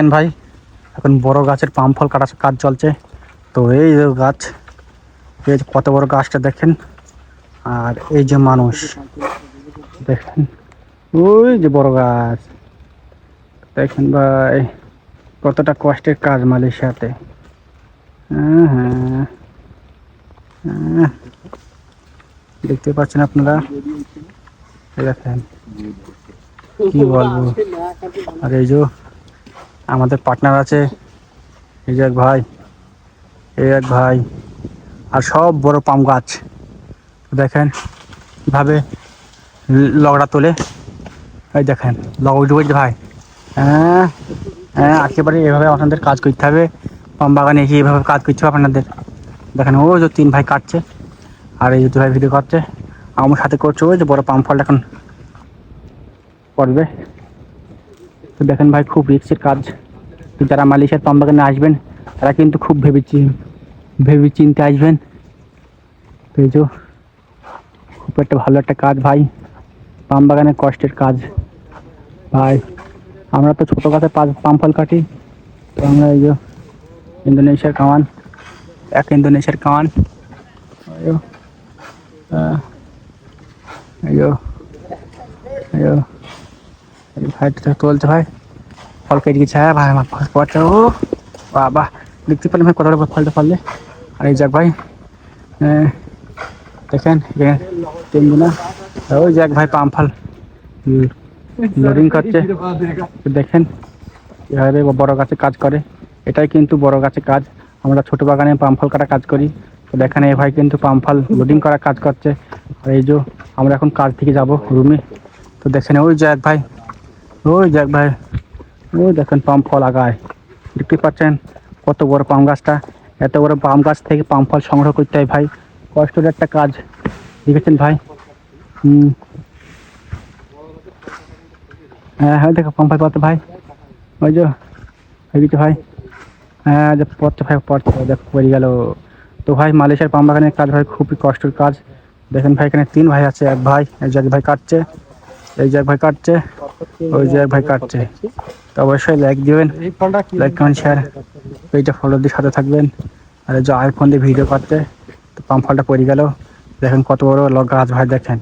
দেখেন ভাই, এখন বড় গাছের পাম ফল কাটার কাজ চলছে। তো এই গাছ, এই কত বড় গাছটা দেখেন, আর এই যে মানুষ, দেখেন, ওই যে বড় গাছ। দেখেন ভাই, কতটা কষ্টের কাজ মালয়েশিয়াতে। হ্যাঁ হ্যাঁ হ্যাঁ। দেখতে পাচ্ছেন আপনারা? দেখেন, কি বলব? আর এই যে আমাদের পার্টনার আছে। এই যে এক ভাই, এই এক ভাই, আর সব বড় পাম গাছ। দেখেন কীভাবে ল- লগড়া তোলে। এই দেখেন, লগ উঠে ভাই। হ্যাঁ হ্যাঁ একেবারে এভাবে আপনাদের কাজ করতে হবে। পাম বাগানে এসে এভাবে কাজ করতে হবে আপনাদের। দেখেন, ও যে তিন ভাই কাটছে, আর এই দু ভাই ভিডিও করছে। আমার সাথে করছে ওই যে বড় পাম ফলটা এখন। করবে। তো দেখেন ভাই, খুব রিক্সের কাজ। তো যারা মালয়েশিয়ার পাম বাগানে আসবেন, তারা কিন্তু খুব ভেবে ভেবে চিনতে আসবেন। তো এই যে, খুব একটা ভালো একটা কাজ ভাই। পাম বাগানের কষ্টের কাজ। ভাই, আমরা তো ছোটো পা- পাম ফল কাটি। তো আমরা এই যে, ইন্দোনেশিয়ার কামান, এক ইন্দোনেশিয়ার কামান। এই এই ভাইটা তুলছে ভাই, ফল হ্যাঁ ভাই ও দেখতে ভাই আর এই যাক ভাই দেখেন ওই যাক ভাই পাম ফল। করছে। দেখেন, এভাবে বড় গাছে কাজ করে। এটাই কিন্তু বড় গাছে কাজ। আমরা ছোট বাগানে পাম ফল কাটা কাজ করি। তো দেখেন এই ভাই কিন্তু পাম ফল লোডিং করা কাজ করছে। আর এই যে, আমরা এখন কাজ থেকে যাব রুমে তো দেখেন, ওই যাক ভাই ওই যাক ভাই। ওই দেখেন পাম ফল আগায়। দেখতে পাচ্ছেন কত বড় পাম গাছটা। এত বড় পাম গাছ থেকে পাম ফল সংগ্রহ করতে হয় ভাই। কষ্টের একটা কাজ। দেখেছেন ভাই? হুম। হ্যাঁ হ্যাঁ দেখো পাম ফল পাতে ভাই। ওই যে ভাই। হ্যাঁ যে পড়ছে ভাই পড়ছে দেখো, পড়ে গেল। তো ভাই, মালয়েশিয়ার পাম বাগানের কাজ ভাই, খুবই কষ্টের কাজ। দেখেন ভাই, এখানে তিন ভাই আছে, এক ভাই এক ভাই কাটছে। এই যে ভাই কাটছে, ওই যে ভাই কাটছে। তো অবশ্যই লাইক দিবেন লাইক কমেন্ট শেয়ার পেজটা ফলো দিয়ে সাথে থাকবেন। আর যে আইফোন দিয়ে ভিডিও করতে তো পাম্প ফলটা পড়ে গেল। দেখেন কত বড় গাছ ভাই দেখেন।